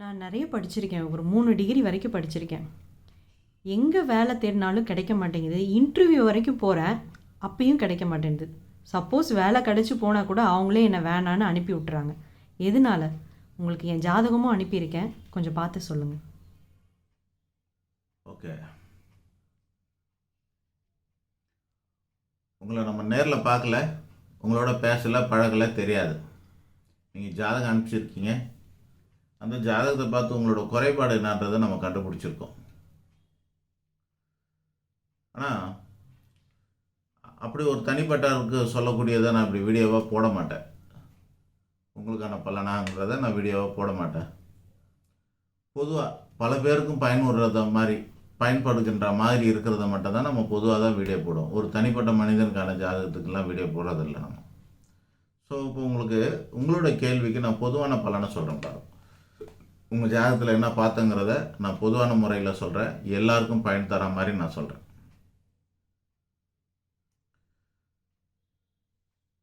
நான் நிறைய படிச்சிருக்கேன். ஒரு மூணு டிகிரி வரைக்கும் படிச்சிருக்கேன். எங்கே வேலை தேடினாலும் கிடைக்க மாட்டேங்குது. இன்டர்வியூ வரைக்கும் போகிறேன் அப்பயும் கிடைக்க மாட்டேங்குது. சப்போஸ் வேலை கிடச்சி போனால் கூட அவங்களே என்னை வேணான்னு அனுப்பி விட்டுறாங்க. எதனால? உங்களுக்கு என் ஜாதகமும் அனுப்பியிருக்கேன். கொஞ்சம் பார்த்து சொல்லுங்கள் ஓகே. உங்களை நம்ம நேரில் பார்க்கல. உங்களோட பேசல பழகலை தெரியாது. நீங்கள் ஜாதகம் அனுப்பிச்சிருக்கீங்க. அந்த ஜாதகத்தை பார்த்து உங்களோட குறைபாடு என்னன்றதை நம்ம கண்டுபிடிச்சிருக்கோம். ஆனால் அப்படி ஒரு தனிப்பட்டவருக்கு சொல்லக்கூடியதை நான் இப்படி வீடியோவாக போட மாட்டேன். உங்களுக்கான பலனாங்கிறத நான் வீடியோவாக போட மாட்டேன். பொதுவாக பல பேருக்கும் பயன்படுறத மாதிரி பயன்படுகின்ற மாதிரி இருக்கிறத மட்டும் தான் நம்ம பொதுவாக தான் வீடியோ போடுவோம். ஒரு தனிப்பட்ட மனிதனுக்கான ஜாதகத்துக்கெல்லாம் வீடியோ போடுறதில்ல நம்ம. ஸோ இப்போ உங்களுக்கு உங்களோட கேள்விக்கு நான் பொதுவான பலனை சொல்கிறேன் பாருங்கள் உங்கள் ஜாதகத்தில் என்ன பார்த்தங்கிறத நான் பொதுவான முறையில் சொல்கிறேன் எல்லாருக்கும் பயன் தர மாதிரி நான் சொல்கிறேன்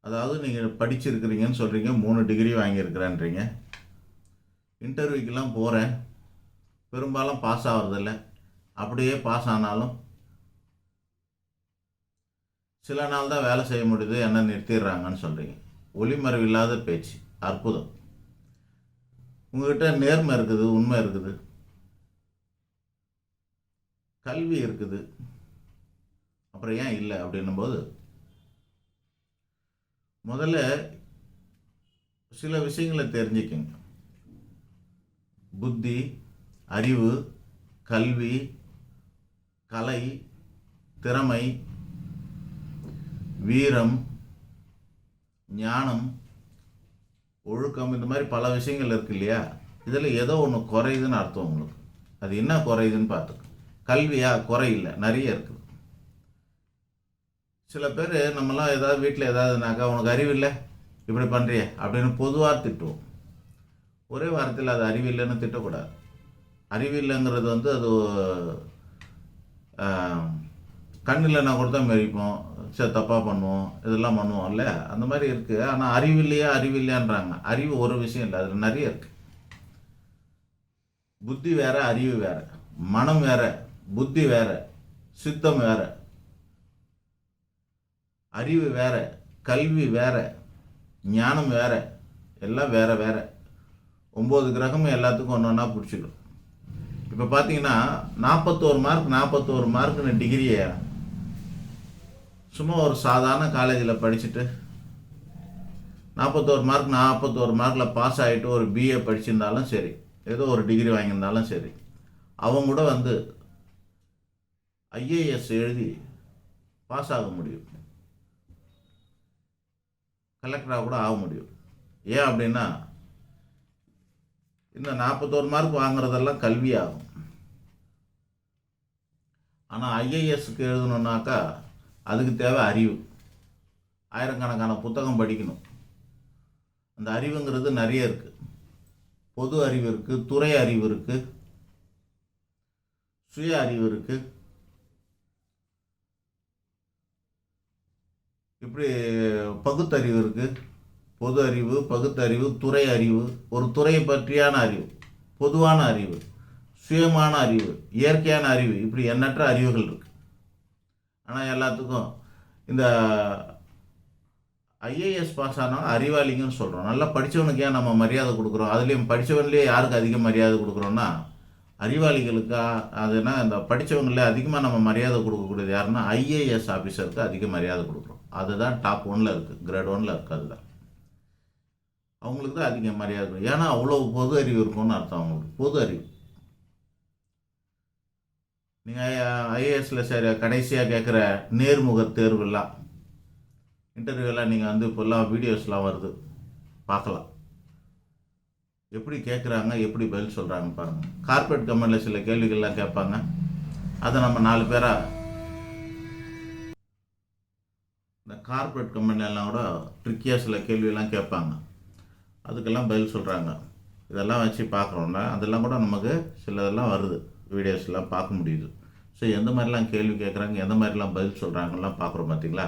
அதாவது நீங்கள் படிச்சிருக்கிறீங்கன்னு சொல்கிறீங்க மூணு டிகிரி வாங்கியிருக்கிறேன்றீங்க. இன்டர்வியூக்கெல்லாம் போகிறேன் பெரும்பாலும் பாஸ் ஆகிறதில்ல அப்படியே பாஸ் ஆனாலும் சில நாள் தான் வேலை செய்ய முடியுது என்ன நிறுத்திடுறாங்கன்னு சொல்கிறீங்க ஒளிமறைவு இல்லாத பேச்சு. அற்புதம். உங்ககிட்ட நேர்மை இருக்குது உண்மை இருக்குது. கல்வி இருக்குது. அப்புறம் ஏன் இல்லை அப்படின்னும்போது முதல்ல சில விஷயங்களை தெரிஞ்சுக்கங்க. புத்தி அறிவு கல்வி கலை திறமை வீரம் ஞானம் ஒழுக்கம் இந்த மாதிரி பல விஷயங்கள் இருக்கு இல்லையா? இதில் ஏதோ ஒன்று குறையுதுன்னு அர்த்தம் உங்களுக்கு. அது என்ன குறையுதுன்னு பார்த்துக்க. கல்வியா? குறையில்லை. நிறைய இருக்குது. சில பேர் நம்மலாம் ஏதாவது வீட்டில் ஏதாவதுனாக்கா உனக்கு அறிவில்லை? இப்படி பண்ணுறிய அப்படின்னு பொதுவாக திட்டுவோம். ஒரே வாரத்தில் அது அறிவில்லைன்னு திட்டக்கூடாது. அறிவில்லைங்கிறது வந்து அது கண்ணில் நான் கூட தான் மெரிப்போம் சரி தப்பாக பண்ணுவோம் இதெல்லாம் பண்ணுவோம் இல்லையா? அந்த மாதிரி இருக்குது ஆனால் அறிவில்லையா அறிவில்லையான்றாங்க அறிவு ஒரு விஷயம் இல்லை அதில் நிறைய இருக்குது புத்தி வேற அறிவு வேற. மனம் வேற புத்தி வேற சித்தம் வேற. அறிவு வேற கல்வி வேற ஞானம் வேற எல்லாம் வேற வேற. ஒம்பது கிரகமும் எல்லாத்துக்கும் ஒன்று ஒன்றா பிடிச்சிடும். இப்போ பார்த்தீங்கன்னா நாற்பத்தோரு மார்க் நாற்பத்தோரு மார்க்குன்னு டிகிரியை சும்மா ஒரு சாதாரண காலேஜில் படிச்சுட்டு நாற்பத்தோரு மார்க் நாற்பத்தோரு மார்க்கில் பாஸ் ஆகிட்டு ஒரு பிஏ படிச்சிருந்தாலும் சரி ஏதோ ஒரு டிகிரி வாங்கியிருந்தாலும் சரி அவங்க கூட வந்து ஐஏஎஸ் எழுதி பாஸ் ஆக முடியும். கலெக்டராக கூட ஆக முடியும். ஏன் அப்படின்னா இந்த நாற்பத்தோரு மார்க் வாங்குறதெல்லாம் கல்வி ஆகும் ஆனால் ஐஏஎஸ்க்கு எழுதணுன்னாக்கா அதுக்கு தேவை அறிவு. ஆயிரக்கணக்கான புத்தகம் படிக்கணும். அந்த அறிவுங்கிறது நிறைய இருக்குது பொது அறிவு இருக்குது துறை அறிவு இருக்குது சுய அறிவு இருக்குது இப்படி பகுத்தறிவு இருக்குது பொது அறிவு பகுத்தறிவு துறை அறிவு ஒரு துறையை பற்றியான அறிவு பொதுவான அறிவு சுயமான அறிவு இயற்கையான அறிவு இப்படி எண்ணற்ற அறிவுகள் இருக்குது ஆனால் எல்லாத்துக்கும் இந்த ஐஏஎஸ் பாஸ் ஆனால் அறிவாளிங்கன்னு சொல்கிறோம் நல்லா படித்தவனுக்கு ஏன் நம்ம மரியாதை கொடுக்குறோம்? அதுலேயும் படித்தவன்லேயே யாருக்கு அதிக மரியாதை கொடுக்குறோன்னா அறிவாளிகளுக்கா அதுனா இந்த படித்தவங்களே அதிகமாக நம்ம மரியாதை கொடுக்கக்கூடியது யாருன்னா ஐஏஎஸ் ஆஃபீஸருக்கு அதிக மரியாதை கொடுக்குறோம். அதுதான் டாப் ஒனில் இருக்குது கிரேட் ஒனில் இருக்குது அதுதான். அவங்களுக்கு தான் அதிக மரியாதை ஏன்னா அவ்வளோ பொது அறிவு இருக்கும்னு அர்த்தம் அவங்களுக்கு. பொது அறிவு. நீங்கள் ஐஏஎஸில் சரி கடைசியாக கேட்குற நேர்முக தேர்வுலாம் இன்டர்வியூலாம் நீங்கள் வந்து இப்போல்லாம் வீடியோஸ்லாம் வருது. பார்க்கலாம். எப்படி கேட்குறாங்க எப்படி பதில் சொல்கிறாங்க பாருங்கள் கார்ப்பரேட் கம்பெனியில் சில கேள்விகள்லாம் கேட்பாங்க. அதை நம்ம நாலு பேராக இந்த கார்ப்பரேட் கம்பெனிலாம் கூட ட்ரிக்கியாக சில கேள்வியெல்லாம் கேட்பாங்க. அதுக்கெல்லாம் பதில் சொல்கிறாங்க இதெல்லாம் வச்சு பார்க்குறோம்னா அதெல்லாம் கூட நமக்கு சிலதெல்லாம் வருது. வீடியோஸ்லாம் பார்க்க முடியுது. ஸோ எந்த மாதிரிலாம் கேள்வி கேட்குறாங்க எந்த மாதிரிலாம் பதில் சொல்கிறாங்கலாம் பார்க்குறோம் பார்த்தீங்களா?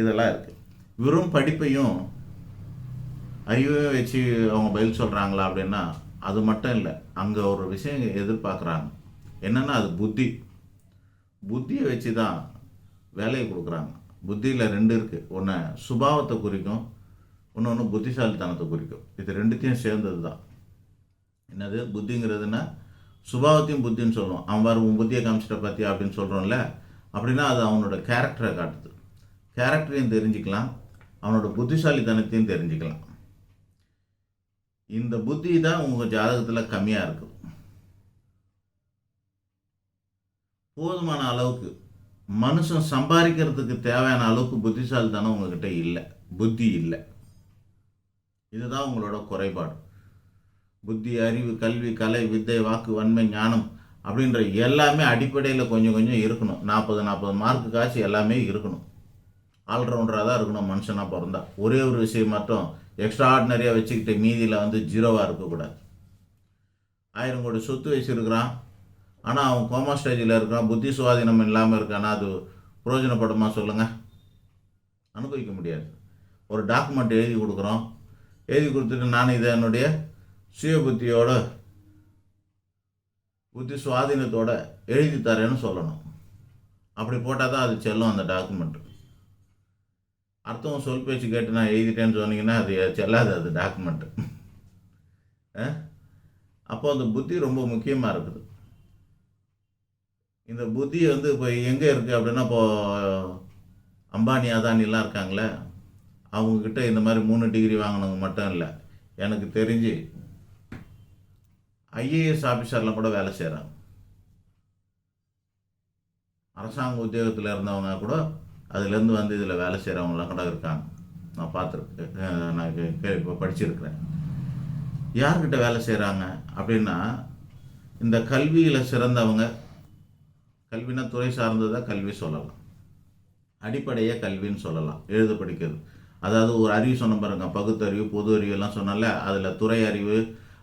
இதெல்லாம் இருக்குது வெறும் படிப்பையும் ஐயோ வச்சு அவங்க பதில் சொல்கிறாங்களா அப்படின்னா அது மட்டும் இல்லை. அங்கே ஒரு விஷயம் எதிர்பார்க்குறாங்க. என்னென்னா அது புத்தி. புத்தியை வச்சு தான் வேலையை கொடுக்குறாங்க. புத்தியில் ரெண்டு இருக்குது ஒன்று சுபாவத்தை குறிக்கும் இன்னொன்று புத்திசாலித்தனத்தை குறிக்கும். இது ரெண்டுத்தையும் சேர்ந்தது தான். என்னது? புத்திங்கிறதுனா சுபாவத்தையும் புத்தின்னு சொல்லுவோம் அவன் பாரு உன் புத்தியை காமிச்சிட்ட பார்த்தியா அப்படின்னு சொல்கிறோம்ல அப்படின்னா அது அவனோட கேரக்டரை காட்டுது. கேரக்டரையும் தெரிஞ்சுக்கலாம். அவனோட புத்திசாலித்தனத்தையும் தெரிஞ்சுக்கலாம். இந்த புத்தி தான் உங்கள் ஜாதகத்தில் கம்மியாக இருக்குது போதுமான அளவுக்கு மனுஷன் சம்பாதிக்கிறதுக்கு தேவையான அளவுக்கு புத்திசாலித்தனம் உங்ககிட்ட இல்லை. புத்தி இல்லை. இதுதான் உங்களோட குறைபாடு. புத்தி அறிவு கல்வி கலை வித்தை வாக்கு வன்மை ஞானம் அப்படின்ற எல்லாமே அடிப்படையில் கொஞ்சம் கொஞ்சம் இருக்கணும். நாற்பது நாற்பது மார்க்கு காசு எல்லாமே இருக்கணும். ஆல்ரவுண்டராக தான் இருக்கணும் மனுஷனாக பிறந்தா. ஒரே ஒரு விஷயம் மட்டும் எக்ஸ்ட்ரா ஆர்டினரியாக வச்சுக்கிட்டு மீதியில் வந்து ஜீரோவாக இருக்கக்கூடாது. ஆயிரம் கோடி சொத்து வச்சுருக்கிறான். ஆனால் அவன் கோமா ஸ்டேஜில் இருக்கான். புத்தி சுவாதீனம் இல்லாமல் இருக்கானா? அது பிரயோஜனப்படுமா சொல்லுங்கள் அனுபவிக்க முடியாது. ஒரு டாக்குமெண்ட் எழுதி கொடுக்குறோம். எழுதி கொடுத்துட்டு நான் இதை என்னுடைய சுய புத்தியோட புத்தி சுவாதீனத்தோட எழுதி தரேன்னு சொல்லணும். அப்படி போட்டால் தான் அது செல்லும் அந்த டாக்குமெண்ட் அடுத்தவங்க சொல் பேச்சு கேட்டு நான் எழுதிட்டேன்னு சொன்னீங்கன்னா அது செல்லாது அது டாக்குமெண்ட்டு அப்போ அந்த புத்தி ரொம்ப முக்கியமாக இருக்குது. இந்த புத்தி வந்து இப்போ எங்கே இருக்குது அப்படின்னா இப்போ அம்பானி அதானிலாம் இருக்காங்களே அவங்கக்கிட்ட இந்த மாதிரி மூணு டிகிரி வாங்கினவங்க மட்டும் இல்லை. எனக்கு தெரிஞ்சு ஐஏஎஸ் ஆஃபீஸரில் கூட வேலை செய்கிறாங்க அரசாங்க உத்தியோகத்தில் இருந்தவங்க கூட அதுலேருந்து வந்து இதில் வேலை செய்கிறவங்களாம் கூட இருக்காங்க. நான் பார்த்துருக்கேன். நான் இப்போ படிச்சிருக்கிறேன். யார்கிட்ட வேலை செய்கிறாங்க அப்படின்னா இந்த கல்வியில் சிறந்தவங்க கல்வினா துறை சார்ந்ததாக கல்வி சொல்லலாம். அடிப்படையாக கல்வின்னு சொல்லலாம். எழுத படிக்கிறது. அதாவது ஒரு அறிவு சொன்ன பாருங்க பகுத்தறிவு பொது அறிவு எல்லாம் சொன்னால அதில் துறை அறிவு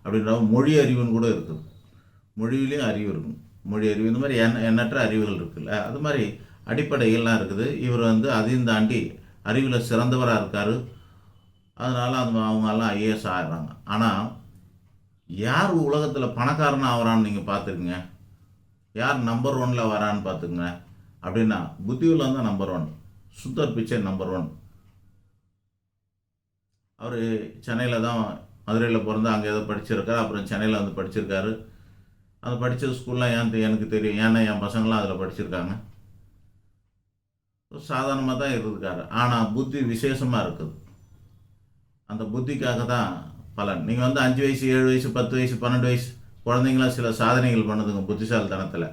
அப்படின்ற மொழி அறிவுன்னு கூட இருக்குது மொழியிலையும் அறிவு இருக்கும். மொழி அறிவு இந்த மாதிரி எண்ண எண்ணற்ற அறிவுகள் இருக்குல்ல அது மாதிரி அடிப்படைகள்லாம் இருக்குது. இவர் வந்து அதையும் தாண்டி அறிவில் சிறந்தவராக இருக்கார். அதனால் அந்த அவங்கெல்லாம் ஐஏஎஸ் ஆகிறாங்க ஆனால் யார் உலகத்தில் பணக்காரனாக ஆகிறான்னு நீங்கள் பார்த்துக்குங்க யார் நம்பர் ஒனில் வரான்னு பார்த்துக்குங்க. அப்படின்னா புத்தியுள்ள தான் number one Sundar Pichai number one hour சென்னையில் தான் மதுரையில் பிறந்து அங்கே ஏதோ படிச்சிருக்காரு. அப்புறம் சென்னையில் வந்து படிச்சிருக்காரு. அது படித்த ஸ்கூல்லாம் ஏன் எனக்கு தெரியும். ஏன்னா என் பசங்களாம் அதில் படிச்சிருக்காங்க. சாதாரணமாக தான் இருக்காரு ஆனால் புத்தி விசேஷமாக இருக்குது. அந்த புத்திக்காக தான் பலன். நீங்கள் வந்து அஞ்சு வயசு ஏழு வயசு பத்து வயசு பன்னெண்டு வயசு குழந்தைங்களாம் சில சாதனைகள் பண்ணுதுங்க புத்திசாலித்தனத்தில்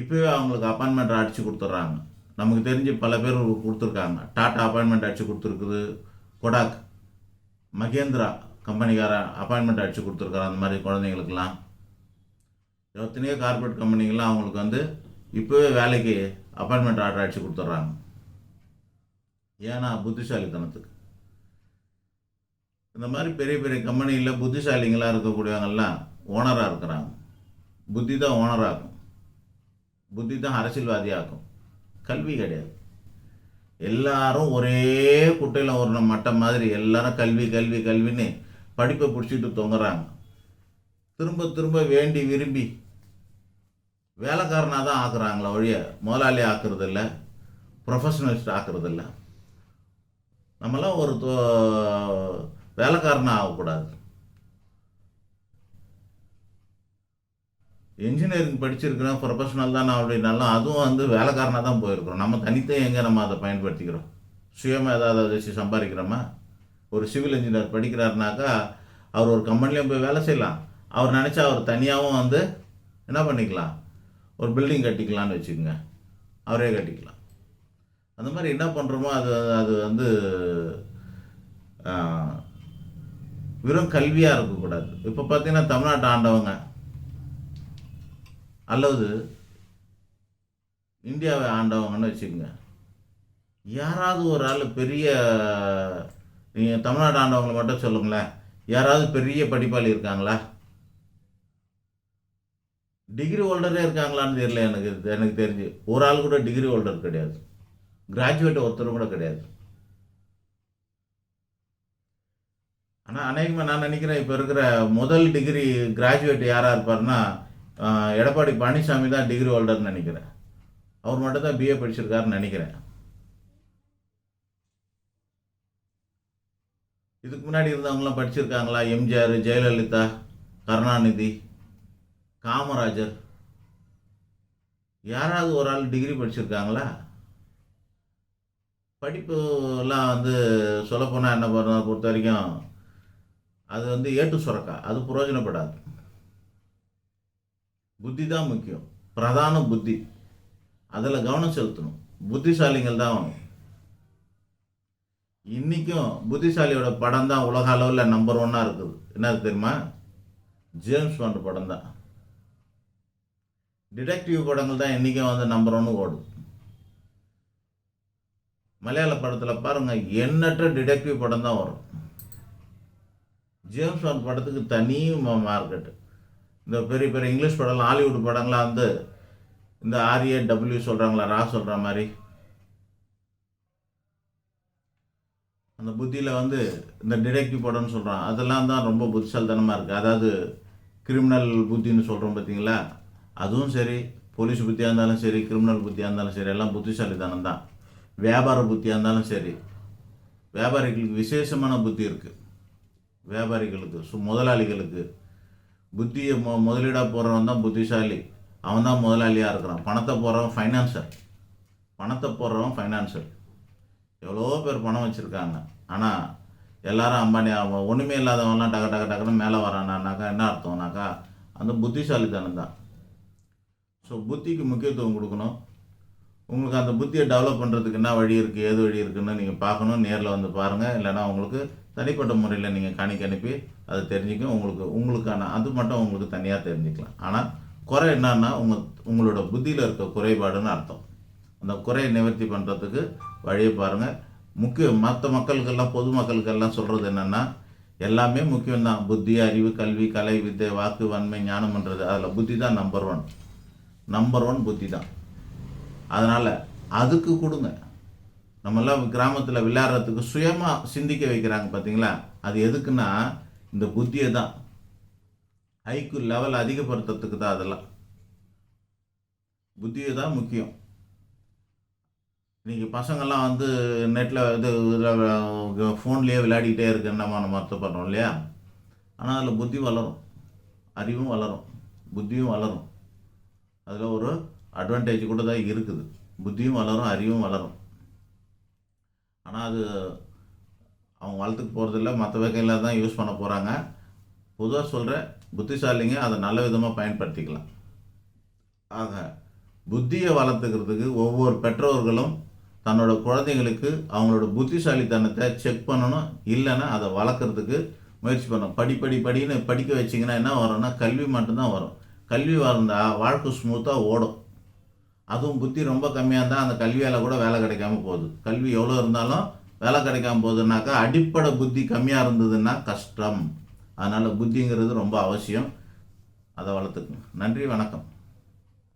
இப்போவே அவங்களுக்கு அப்பாயின்மெண்ட் அடித்து கொடுத்துட்றாங்க நமக்கு தெரிஞ்சு பல பேர் கொடுத்துருக்காங்க. டாட்டா அப்பாயின்மெண்ட் அடித்து கொடுத்துருக்குது. கொடாக் மகேந்திரா கம்பெனிக்கார அப்பாயின்மெண்ட் அடித்து கொடுத்துருக்காரு. அந்த மாதிரி குழந்தைங்களுக்கெல்லாம். எத்தனையோ கார்பரேட் கம்பெனிகள்லாம் அவங்களுக்கு வந்து இப்போவே வேலைக்கு அப்பாயின்மெண்ட் ஆர்டர் அடித்து கொடுத்துட்றாங்க ஏன்னா புத்திசாலித்தனத்துக்கு. இந்த மாதிரி பெரிய பெரிய கம்பெனியில் புத்திசாலிங்களாக இருக்கக்கூடியவங்கெல்லாம் ஓனராக இருக்கிறாங்க. புத்தி தான் ஓனராகும் புத்தி தான் அரசியல்வாதியாகும் கல்வி கிடையாது. எல்லாரும் ஒரே குட்டையில் ஒரு மட்டம் மாதிரி எல்லாரும் கல்வி கல்வி கல்வின்னு படிப்பை பிடிச்சிட்டு தொங்குறாங்க. திரும்ப திரும்ப வேண்டி விரும்பி வேலைக்காரனாக தான் ஆக்குறாங்களே ஒழிய முதலாளி ஆக்குறது இல்லை ப்ரொஃபஷனலிஸ்ட் ஆக்குறது இல்லை ஒரு வேலைக்காரனாக ஆகக்கூடாது. இன்ஜினியரிங் படிச்சிருக்கிறோம் ப்ரொஃபஷனல் தான் அப்படின்னாலும் அதுவும் வந்து வேலைக்காரனாக தான் போயிருக்கிறோம். நம்ம தனித்தான் எங்கே நம்ம அதை பயன்படுத்திக்கிறோம்? சுயமாக ஏதாவது அதை வச்சு சம்பாதிக்கிறோமா? ஒரு சிவில் இன்ஜினியர் படிக்கிறாருனாக்கா அவர் ஒரு கம்பெனிலையும் போய் வேலை செய்யலாம். அவர் நினச்சா அவர் தனியாகவும் வந்து என்ன பண்ணிக்கலாம்? ஒரு பில்டிங் கட்டிக்கலான்னு வச்சுக்கோங்க. அவரே கட்டிக்கலாம். அந்த மாதிரி என்ன பண்ணுறோமோ அது அது வந்து வெறும் கல்வியாக இருக்கக்கூடாது. இப்போ பார்த்தீங்கன்னா தமிழ்நாட்டை ஆண்டவங்க அல்லது இந்தியாவை ஆண்டவங்கன்னு வச்சுக்கோங்க. யாராவது ஒரு ஆள் பெரிய நீங்கள் தமிழ்நாடு ஆண்டவங்களை மட்டும் சொல்லுங்களேன். யாராவது பெரிய படிப்பாளி இருக்காங்களா? டிகிரி ஹோல்டரே இருக்காங்களான்னு தெரியல எனக்கு எனக்கு தெரிஞ்சு. ஒரு ஆள் கூட டிகிரி ஹோல்டர் கிடையாது. கிராஜுவேட் ஒருத்தரும் கூட கிடையாது. ஆனால் அநேகமாக நான் நினைக்கிறேன் இப்போ இருக்கிற முதல் டிகிரி கிராஜுவேட் யாராக இருப்பார்னா எடப்பாடி பழனிசாமி தான் டிகிரி ஹோல்டர்னு நினைக்கிறேன். அவர் மட்டும் தான் பிஏ படிச்சிருக்காருன்னு நினைக்கிறேன். இதுக்கு முன்னாடி இருந்தவங்களாம் படிச்சிருக்காங்களா? எம்ஜிஆர் ஜெயலலிதா கருணாநிதி காமராஜர். யாராவது ஒரு ஆள் டிகிரி படிச்சிருக்காங்களா? படிப்பு எல்லாம் வந்து சொல்லப்போனால் என்ன பண்ண பொறுத்த வரைக்கும் அது வந்து ஏட்டு சுரக்கா. அது பிரயோஜனப்படாது. புத்தி தான் முக்கியம். பிரதான புத்தி. அதில் கவனம் செலுத்தணும். புத்திசாலிகள் தான் இன்றைக்கும் புத்திசாலியோட படம் தான் உலக அளவில் நம்பர் ஒன்னாக இருக்குது. என்னது தெரியுமா? ஜேம்ஸ் பாண்ட் படம் தான். டிடெக்டிவ் படங்கள் தான் இன்றைக்கும் வந்து நம்பர் ஒன்று ஓடும் மலையாள படத்தில் பாருங்கள் எண்ணற்ற டிடெக்டிவ் படம் தான் வரும். ஜேம்ஸ் பாண்ட் படத்துக்கு தனி மார்க்கெட்டு. இந்த பெரிய பெரிய இங்கிலீஷ் படம்லாம் ஹாலிவுட் படங்கள்லாம் வந்து இந்த ஆர்ஏ டபிள்யூ சொல்கிறாங்களா ரா சொல்கிற மாதிரி. அந்த புத்தியில் வந்து இந்த டிடெக்டிவ் படம்னு சொல்கிறான் அதெல்லாம் தான் ரொம்ப புத்திசாலித்தனமாக இருக்குது அதாவது கிரிமினல் புத்தின்னு சொல்கிறோம் பார்த்தீங்களா அதுவும் சரி போலீஸ் புத்தியாக இருந்தாலும் சரி கிரிமினல் புத்தியாக இருந்தாலும் சரி எல்லாம் புத்திசாலித்தனம் தான். வியாபார புத்தியாக இருந்தாலும் சரி. வியாபாரிகளுக்கு விசேஷமான புத்தி இருக்குது வியாபாரிகளுக்கு சு முதலாளிகளுக்கு புத்தியை மொ முதலீடாக போடுறவன் தான் புத்திசாலி. அவன் தான் முதலாளியாக இருக்கிறான். பணத்தை போடுறவன் ஃபைனான்சர் பணத்தை போடுறவன் ஃபைனான்சர் எவ்வளோ பேர் பணம் வச்சுருக்காங்க. ஆனால் எல்லாரும் அம்பானி அவன் ஒன்றுமே இல்லாதவன்லாம் டக்கு டக்கு டக்குன்னு மேலே வரானாக்கா என்ன அர்த்தம்னாக்கா அந்த புத்திசாலித்தனம் தான். ஸோ புத்திக்கு முக்கியத்துவம் கொடுக்கணும். உங்களுக்கு அந்த புத்தியை டெவலப் பண்ணுறதுக்கு என்ன வழி இருக்குது ஏது வழி இருக்குதுன்னு நீங்கள் பார்க்கணும். நேரில் வந்து பாருங்கள் இல்லைன்னா உங்களுக்கு தனிப்பட்ட முறையில் நீங்கள் காணிக்க அனுப்பி அதை தெரிஞ்சுக்க உங்களுக்கு உங்களுக்கான அது மட்டும் உங்களுக்கு தனியாக தெரிஞ்சுக்கலாம். ஆனால் குறை என்னன்னா உங்கள் உங்களோட புத்தியில் இருக்க குறைபாடுன்னு அர்த்தம். அந்த குறையை நிவர்த்தி பண்ணுறதுக்கு வழியை பாருங்கள் முக்கிய மற்ற மக்களுக்கெல்லாம் பொதுமக்களுக்கெல்லாம் சொல்கிறது என்னென்னா எல்லாமே முக்கியம்தான் புத்தி அறிவு கல்வி கலை வித்தை வாக்கு வன்மை ஞானம்ன்றது அதில் புத்தி தான் நம்பர் ஒன் நம்பர் ஒன் புத்தி தான். அதனால் அதுக்கு கொடுங்க. நம்மெல்லாம் கிராமத்தில் விளையாடுறதுக்கு சுயமாக சிந்திக்க வைக்கிறாங்க பார்த்தீங்களா அது எதுக்குன்னா இந்த புத்தியை தான். ஐக்கு லெவல் அதிகப்படுத்துறதுக்கு தான் அதெல்லாம். புத்தியை தான் முக்கியம். இன்றைக்கி பசங்கள்லாம் வந்து நெட்டில் இது இதில் ஃபோன்லேயே விளையாடிக்கிட்டே இருக்குன்னு நம்ம நம்ம பண்ணுறோம் இல்லையா? ஆனால் அதில் புத்தி வளரும். அறிவும் வளரும். புத்தியும் வளரும். அதில் ஒரு அட்வான்டேஜ் கூட தான் இருக்குது. புத்தியும் வளரும் அறிவும் வளரும். ஆனால் அது அவங்க வளர்த்துக்கு போகிறதில்ல மற்ற வகையில் தான் யூஸ் பண்ண போகிறாங்க பொதுவாக சொல்கிறேன் புத்திசாலிங்க அதை நல்ல விதமாக பயன்படுத்திக்கலாம். ஆக புத்தியை வளர்த்துக்கிறதுக்கு ஒவ்வொரு பெற்றோர்களும் தன்னோட குழந்தைங்களுக்கு அவங்களோட புத்திசாலித்தனத்தை செக் பண்ணணும். இல்லைன்னா அதை வளர்க்குறதுக்கு முயற்சி பண்ணணும். படி படி படின்னு படிக்க வச்சிங்கன்னா என்ன வரும்னா கல்வி மட்டும்தான் வரும். கல்வி வந்தால் வாழ்க்கை ஸ்மூத்தாக ஓடும். அதுவும் புத்தி ரொம்ப கம்மியாக இருந்தால் அந்த கல்வியால் கூட வேலை கிடைக்காம போகுது. கல்வி எவ்வளோ இருந்தாலும் வேலை கிடைக்காம போகுதுன்னாக்கா அடிப்படை புத்தி கம்மியாக இருந்ததுன்னா கஷ்டம். அதனால் புத்திங்கிறது ரொம்ப அவசியம். அதை வளர்த்துக்கணும் நன்றி வணக்கம்.